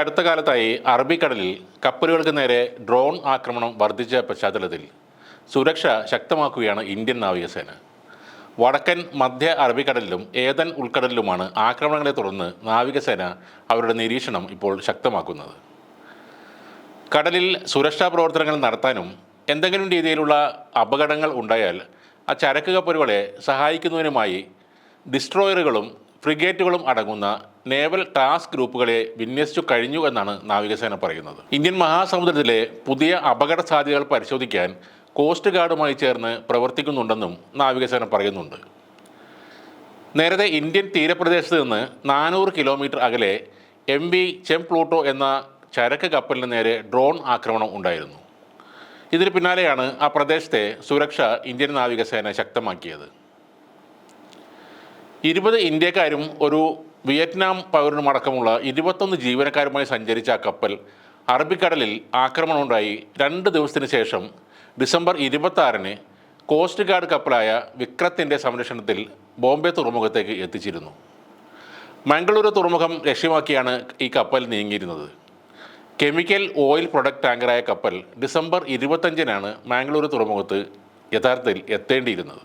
അടുത്ത കാലത്തായി അറബിക്കടലിൽ കപ്പലുകൾക്ക് നേരെ ഡ്രോൺ ആക്രമണം വർദ്ധിച്ച പശ്ചാത്തലത്തിൽ സുരക്ഷ ശക്തമാക്കുകയാണ് ഇന്ത്യൻ നാവികസേന. വടക്കൻ മധ്യ അറബിക്കടലിലും ഏതൻ ഉൾക്കടലിലുമാണ് ആക്രമണങ്ങളെ തുടർന്ന് നാവികസേന അവരുടെ നിരീക്ഷണം ഇപ്പോൾ ശക്തമാക്കുന്നത്. കടലിൽ സുരക്ഷാ പ്രവർത്തനങ്ങൾ നടത്താനും എന്തെങ്കിലും രീതിയിലുള്ള അപകടങ്ങൾ ഉണ്ടായാൽ ആ ചരക്ക് കപ്പലുകളെ സഹായിക്കുന്നതിനുമായി ഡിസ്ട്രോയറുകളും ഫ്രിഗേറ്റുകളും അടങ്ങുന്ന നേവൽ ടാസ്ക് ഗ്രൂപ്പുകളെ വിന്യസിച്ചു കഴിഞ്ഞു എന്നാണ് നാവികസേന പറയുന്നത്. ഇന്ത്യൻ മഹാസമുദ്രത്തിലെ പുതിയ അപകട സാധ്യതകൾ പരിശോധിക്കാൻ കോസ്റ്റ് ഗാർഡുമായി ചേർന്ന് പ്രവർത്തിക്കുന്നുണ്ടെന്നും നാവികസേന പറയുന്നുണ്ട്. നേരത്തെ ഇന്ത്യൻ തീരപ്രദേശത്ത് നിന്ന് നാനൂറ് കിലോമീറ്റർ അകലെ എം വി ചെം പ്ലൂട്ടോ എന്ന ചരക്ക് കപ്പലിന് നേരെ ഡ്രോൺ ആക്രമണം ഉണ്ടായിരുന്നു. ഇതിന് പിന്നാലെയാണ് ആ പ്രദേശത്തെ സുരക്ഷ ഇന്ത്യൻ നാവികസേന ശക്തമാക്കിയത്. ഇരുപത് ഇന്ത്യക്കാരും ഒരു വിയറ്റ്നാം പൗരനുമടക്കമുള്ള ഇരുപത്തൊന്ന് ജീവനക്കാരുമായി സഞ്ചരിച്ച കപ്പൽ അറബിക്കടലിൽ ആക്രമണമുണ്ടായി രണ്ട് ദിവസത്തിന് ശേഷം ഡിസംബർ ഇരുപത്തി ആറിന് കോസ്റ്റ് ഗാർഡ് കപ്പലായ വിക്രത്തിന്റെ സംരക്ഷണത്തിൽ ബോംബെ തുറമുഖത്തേക്ക് എത്തിച്ചിരുന്നു. മംഗളൂരു തുറമുഖം ലക്ഷ്യമാക്കിയാണ് ഈ കപ്പൽ നീങ്ങിയിരുന്നത്. കെമിക്കൽ ഓയിൽ പ്രൊഡക്റ്റ് ടാങ്കറായ കപ്പൽ ഡിസംബർ ഇരുപത്തഞ്ചിനാണ് മാംഗ്ലൂരു തുറമുഖത്ത് യഥാർത്ഥത്തിൽ എത്തേണ്ടിയിരുന്നത്.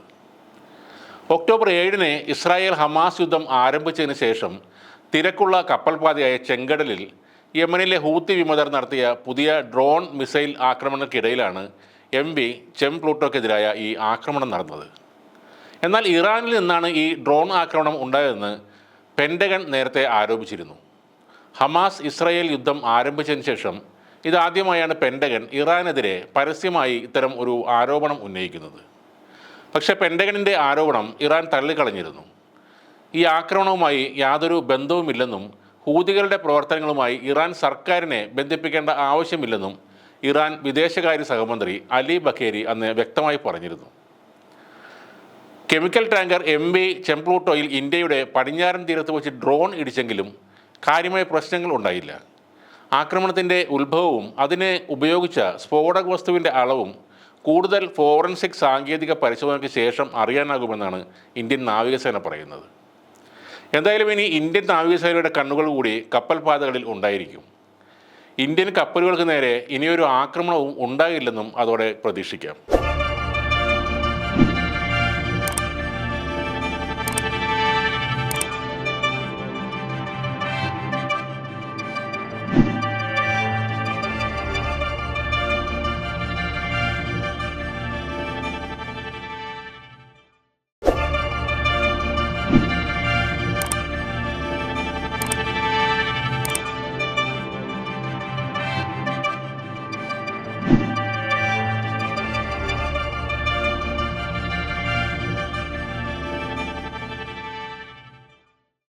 ഒക്ടോബർ ഏഴിന് ഇസ്രായേൽ ഹമാസ് യുദ്ധം ആരംഭിച്ചതിന് ശേഷം തിരക്കുള്ള കപ്പൽപാതയായ ചെങ്കടലിൽ യമനിലെ ഹൂത്തി വിമതർ നടത്തിയ പുതിയ ഡ്രോൺ മിസൈൽ ആക്രമണങ്ങൾക്കിടയിലാണ് എം വി ചെം പ്ലൂട്ടോക്കെതിരായ ഈ ആക്രമണം നടന്നത്. എന്നാൽ ഇറാനിൽ നിന്നാണ് ഈ ഡ്രോൺ ആക്രമണം ഉണ്ടായതെന്ന് പെൻഡഗൺ നേരത്തെ ആരോപിച്ചിരുന്നു. ഹമാസ് ഇസ്രായേൽ യുദ്ധം ആരംഭിച്ചതിന് ശേഷം ഇതാദ്യമായാണ് പെൻഡഗൺ ഇറാനെതിരെ പരസ്യമായി ഇത്തരം ഒരു ആരോപണം ഉന്നയിക്കുന്നത്. പക്ഷേ പെൻഡഗണിന്റെ ആരോപണം ഇറാൻ തള്ളിക്കളഞ്ഞിരുന്നു. ഈ ആക്രമണവുമായി യാതൊരു ബന്ധവുമില്ലെന്നും ഹൂതികളുടെ പ്രവർത്തനങ്ങളുമായി ഇറാൻ സർക്കാരിനെ ബന്ധിപ്പിക്കേണ്ട ആവശ്യമില്ലെന്നും ഇറാൻ വിദേശകാര്യ സഹമന്ത്രി അലി ബഖേരി അന്ന് വ്യക്തമായി പറഞ്ഞിരുന്നു. കെമിക്കൽ ടാങ്കർ എം വി ചെംപ്ലൂട്ടോയിൽ ഇന്ത്യയുടെ പടിഞ്ഞാറൻ തീരത്ത് വെച്ച് ഡ്രോൺ ഇടിച്ചെങ്കിലും കാര്യമായ പ്രശ്നങ്ങൾ ഉണ്ടായില്ല. ആക്രമണത്തിന്റെ ഉത്ഭവവും അതിനെ ഉപയോഗിച്ച സ്ഫോടക വസ്തുവിന്റെ അളവും കൂടുതൽ ഫോറൻസിക് സാങ്കേതിക പരിശോധനയ്ക്ക് ശേഷം അറിയാനാകുമെന്നാണ് ഇന്ത്യൻ നാവികസേന പറയുന്നത്. എന്തായാലും ഇനി ഇന്ത്യൻ നാവികസേനയുടെ കണ്ണുകൾ കൂടി കപ്പൽപാതകളിൽ ഉണ്ടായിരിക്കും. ഇന്ത്യൻ കപ്പലുകൾക്ക് നേരെ ഇനിയൊരു ആക്രമണവും ഉണ്ടാകില്ലെന്നും അതോടെ പ്രതീക്ഷിക്കാം.